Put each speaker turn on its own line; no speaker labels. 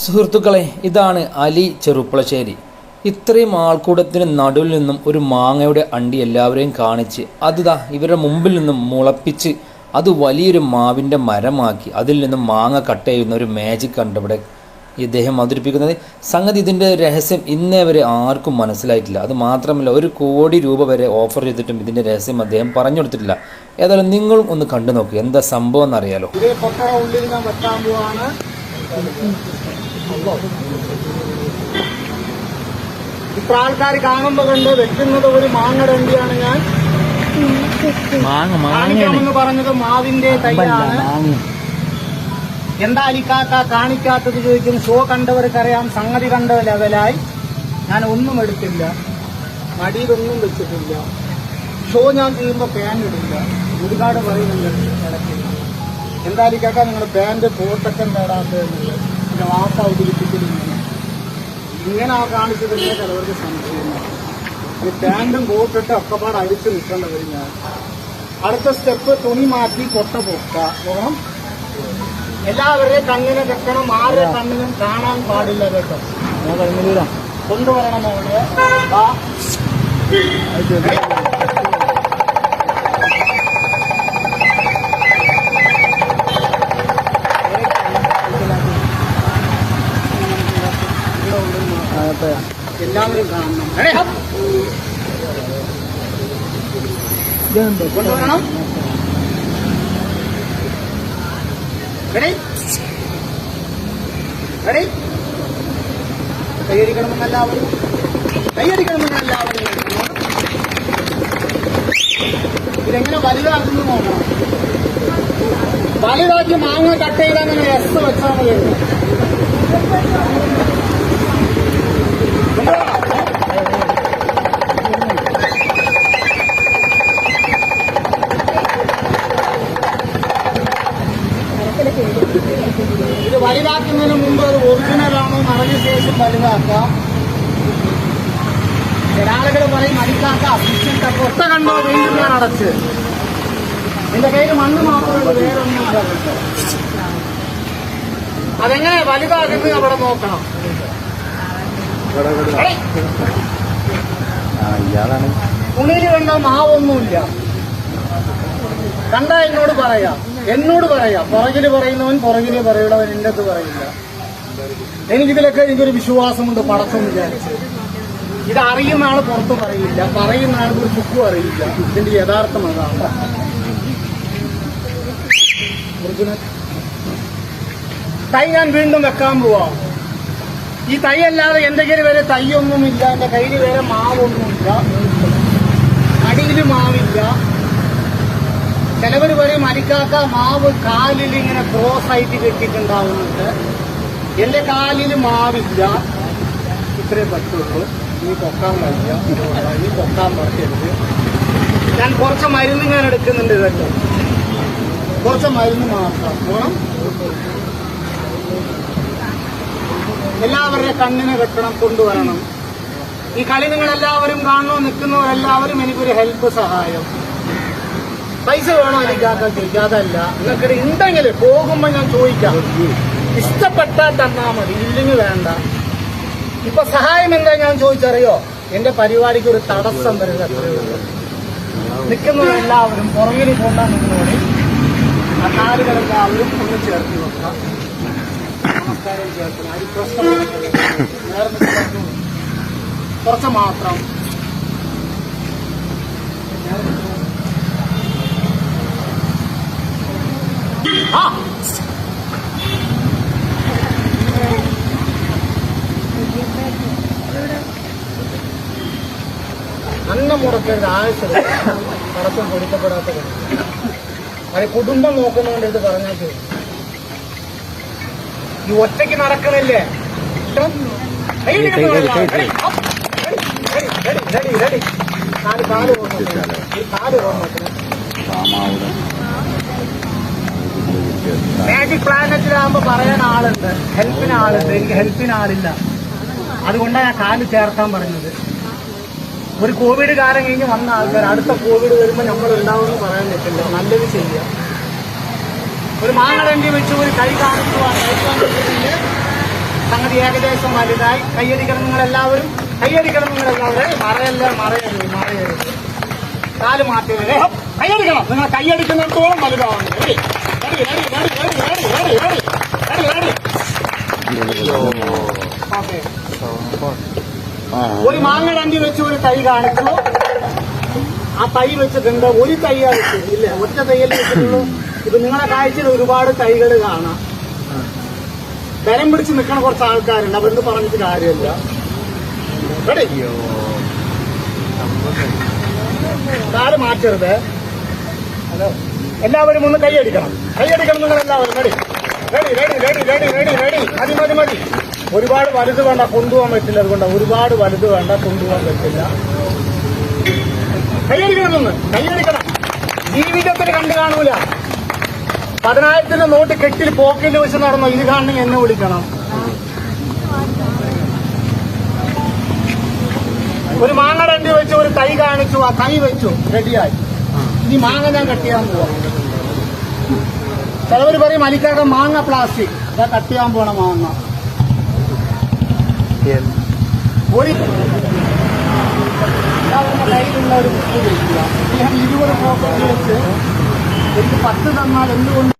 സുഹൃത്തുക്കളെ ഇതാണ് അലി ചെറുപ്പളശ്ശേരി. ഇത്രയും ആൾക്കൂടത്തിന് നടുവിൽ നിന്നും ഒരു മാങ്ങയുടെ അണ്ടി എല്ലാവരെയും കാണിച്ച് അത് ദാ ഇവരുടെ മുമ്പിൽ നിന്നും മുളപ്പിച്ച് അത് വലിയൊരു മാവിന്റെ മരമാക്കി. അതിൽ നിന്നും മാങ്ങ കട്ട് ചെയ്യുന്ന ഒരു മാജിക് കണ്ടിവിടെ ഇദ്ദേഹം അവതരിപ്പിക്കുന്നത്. സംഗതി ഇതിന്റെ രഹസ്യം ഇന്നേ വരെ ആർക്കും മനസ്സിലായിട്ടില്ല. അത് മാത്രമല്ല ഒരു കോടി രൂപ വരെ ഓഫർ ചെയ്തിട്ടും ഇതിന്റെ രഹസ്യം അദ്ദേഹം പറഞ്ഞു കൊടുത്തിട്ടില്ല. ഏതായാലും നിങ്ങളും ഒന്ന് കണ്ടു നോക്കുക എന്താ സംഭവം എന്നറിയാലോ.
ഇത്ര ആൾക്കാർ കാണുമ്പോ കണ്ട് വെക്കുന്നത് ഒരു മാങ്ങടണ്ടിയാണ് ഞാൻ.
മാങ്ങ
കാണിക്കാമെന്ന് പറഞ്ഞത് മാവിന്റെ തൈയാണ്. എന്താ അലിക്കാക്ക കാണിക്കാത്തത് ചോദിക്കും. ഷോ കണ്ടവർക്കറിയാം സംഗതി കണ്ട ലെവലായി. ഞാൻ ഒന്നും എടുത്തില്ല. മടിയിലൊന്നും വെച്ചിട്ടില്ല. ഷോ ഞാൻ ചെയ്യുമ്പോൾ പാൻ ഇടില്ല. ഒരുപാട് പറയുന്നുണ്ട് ഇടയ്ക്ക് എന്താ അലിക്കാക്ക നിങ്ങൾ ബാൻഡ് പോട്ടൊക്കെ നേടാത്തതെന്നുള്ളത് പിന്നെ വാപ്പ അവതരിപ്പിക്കുന്നത് ഇങ്ങനെ ആ കാണിച്ചതല്ലേ ചിലവർക്ക് സംശയമാണ് ഈ പാന്റും കോട്ടിട്ട് പാട് അടിച്ചു നിൽക്കേണ്ട ഞാൻ. അടുത്ത സ്റ്റെപ്പ് തുണി മാറ്റി കൊട്ട പൊക്ക. നോക്കണം എല്ലാവരുടെയും കണ്ണിനെ വെക്കണം. ആരുടെ കണ്ണിനും കാണാൻ പാടില്ല കേട്ടോ. കൊണ്ടുവരണം അവിടെ ആ. എല്ലാവരും കാണണം എടേ, ഹപ്പ്. കൊണ്ടുവരണം റെഡി റെഡി കൈയടിക്കണമെന്ന് എല്ലാവരും കൈയടിക്കണമെന്ന് എല്ലാവരും ഇതെങ്ങനെ വലുതാക്കുന്നു നോക്കണം വലുതാക്കി മാങ്ങ കട്ട് ചെയ്താൽ എസ് വെച്ചാൽ മതി ഇത് വലുതാക്കുന്നതിന് മുമ്പ് അത് ഒറിജിനലാണോ അറിഞ്ഞ ശേഷം വലുതാക്കാം. ഒരാളുകൾ പറയും അടിക്കാക്ക ഒറ്റ കണ്ടോ? വീണ്ടും ഞാൻ അടച്ച്. എന്റെ കയ്യിൽ മണ്ണ് മാത്രമേ വേറൊന്നും. അതെങ്ങനെ വലുതാകുന്നത് അവിടെ നോക്കണം. ഏയ്, തുണിയിൽ കണ്ട മാവൊന്നുമില്ല. കണ്ട എന്നോട് പറയാം. എന്നോട് പറയാം. പുറകിൽ പറയുന്നവൻ പുറകിൽ പറയുന്നവൻ എന്റെ അടുത്ത് പറയില്ല. എനിക്കിതിലൊക്കെ എനിക്കൊരു വിശ്വാസമുണ്ട് പടക്കം വിചാരിച്ച്. ഇത് അറിയുന്ന ആൾ പുറത്ത് പറയില്ല. പറയുന്ന ആൾക്ക് ഒരു ചുക്കും അറിയില്ല. ഇതിന്റെ യഥാർത്ഥം അതാണ്. തൈ ഞാൻ വീണ്ടും വെക്കാൻ പോവാ. ഈ തൈ അല്ലാതെ എന്റെ കയ്യിൽ വരെ തൈയൊന്നുമില്ല. എന്റെ കയ്യിൽ വരെ മാവൊന്നുമില്ല. അടിയിൽ മാവില്ല. ചിലവർ പറയും അരിക്കാക്ക മാവ് കാലിൽ ഇങ്ങനെ ക്രോസ് ആയിട്ട് കെട്ടിയിട്ടുണ്ടാവുന്നുണ്ട്. എന്റെ കാലിൽ മാവില്ല. ഇത്രേ പറ്റുള്ളൂ. നീ പൊക്കാൻ വയ്യ. നീ പൊക്കാൻ പറ്റരുത് ഞാൻ കുറച്ച് മരുന്ന് ഞാൻ എടുക്കുന്നുണ്ട് കേട്ടോ കുറച്ച് മരുന്ന് മാത്രം. പോണം. എല്ലാവരുടെ കണ്ണിനെ വെക്കണം കൊണ്ടുവരണം. ഈ കളി നിങ്ങൾ എല്ലാവരും കാണണോ നിൽക്കുന്നവരെല്ലാവരും എനിക്കൊരു ഹെൽപ്പ് സഹായം. പൈസ വേണോ എനിക്കാക്കാൻ ചോദിക്കാതല്ല നിങ്ങൾക്ക് ഉണ്ടെങ്കിൽ പോകുമ്പോ ഞാൻ ചോദിക്കാം. ഇഷ്ടപ്പെട്ടാൽ തന്നാ മതി ഇല്ലെങ്കിൽ വേണ്ട. ഇപ്പൊ സഹായം എന്താ ഞാൻ ചോദിച്ചറിയോ? എന്റെ പരിപാടിക്ക് ഒരു തടസ്സം വരുന്നത് നിൽക്കുന്നവരെല്ലാവരും പുറകിൽ കൊണ്ടാ നിന്നോടി ആ കാലുകളെല്ലാവരും ഒന്ന് ചേർത്ത് നോക്കാം നമസ്കാരം ചേർത്ത് കുറച്ച് മാത്രം ആ മുടക്കരുത് ആവശ്യം പടക്കം പൊരുത്തപ്പെടാത്ത അതെ കുടുംബം നോക്കുന്നതുകൊണ്ട് ഇത് പറഞ്ഞാൽ ശരി. ഈ ഒറ്റയ്ക്ക് നടക്കണില്ലേ? കാൽ കാൽ മാജിക് പ്ലാനറ്റിലാകുമ്പോ പറയാൻ ആളുണ്ട്. ഹെൽപ്പിന് ആളുണ്ട്. എനിക്ക് ഹെൽപ്പിന് ആളില്ല. അതുകൊണ്ടാണ് ഞാൻ കാൽ ചേർക്കാൻ പറഞ്ഞത്. ഒരു കോവിഡ് കാലം കഴിഞ്ഞ് വന്ന ആൾക്കാർ അടുത്ത കോവിഡ് വരുമ്പോൾ നമ്മൾ ഉണ്ടാവുമെന്ന് പറയാൻ പറ്റില്ല. നല്ലത് ചെയ്യുക ഒരു മാങ്ങടണ്ടി വെച്ച് ഒരു കൈ കാണിക്കുക കൈ സംഗതി ഏകദേശം വലുതായി. കയ്യടിക്കണം നിങ്ങളെല്ലാവരും. കയ്യടിക്കണം നിങ്ങൾ എല്ലാവരും മറയല്ല മറയരുത് മറയരുത്. കാൽ മാറ്റരുത് കയ്യടിക്കണം നിങ്ങൾ കയ്യടിക്കുന്നിടത്തോളം വലുതാവുന്നു Ready? ഒരു മാങ്ങടണ്ടി വെച്ച് ഒരു തൈ കാണിച്ചു. ആ തൈ വെച്ചിട്ടുണ്ട് ഒരു തൈയാ ഇല്ല ഒറ്റ തൈയല്ലേ വെച്ചിട്ടുള്ളൂ. ഇപ്പൊ നിങ്ങളെ കാഴ്ചയിൽ ഒരുപാട് തൈകൾ കാണാം. കരം പിടിച്ച് നിൽക്കണ കുറച്ച് ആൾക്കാരുണ്ട്. അവരെന്ത് പറഞ്ഞിട്ട് കാര്യമില്ല. കാൽ മാറ്റരുത്. ഹലോ. എല്ലാവരും ഒന്ന് കൈയടിക്കണം. കൈയടിക്കണം നിങ്ങൾ എല്ലാവരും ready ready ready ready ready ready ready മതി മതി മതി. ഒരുപാട് വലുത് വേണ്ട കൊണ്ടുപോകാൻ പറ്റില്ല. അതുകൊണ്ട് ഒരുപാട് വലുത് വേണ്ട കൊണ്ടുപോകാൻ പറ്റില്ല. കൈയടിക്കണം കയ്യടിക്കണം. കൈയടിക്കണം ജീവിതത്തിൽ കണ്ടു കാണൂല. പതിനായിരത്തിന്റെ നോട്ട് കെട്ടിൽ പോക്കറ്റിൽ വെച്ച് നടന്നു? ഇത് കാണണമെങ്കിൽ എന്നെ വിളിക്കണം. ഒരു മാങ്ങ രണ്ടി വെച്ചു ഒരു കൈ കാണിച്ചു ആ കൈ വെച്ചു. റെഡിയായി. ഇനി മാങ്ങ ഞാൻ കട്ട് ചെയ്യാൻ പോവാം. ചിലവർ പറയും അലിക്കാക്ക മാങ്ങ പ്ലാസ്റ്റിക്. അതാ കട്ട് ചെയ്യാൻ പോണ മാങ്ങ. ഒരു എല്ലാവരുടെ കയ്യിലുള്ള ഒരു ബുക്ക് അദ്ദേഹം ഇരുപത് ഫോട്ടോ വെച്ച് എനിക്ക് പത്ത് തന്നാൽ എന്തുകൊണ്ട്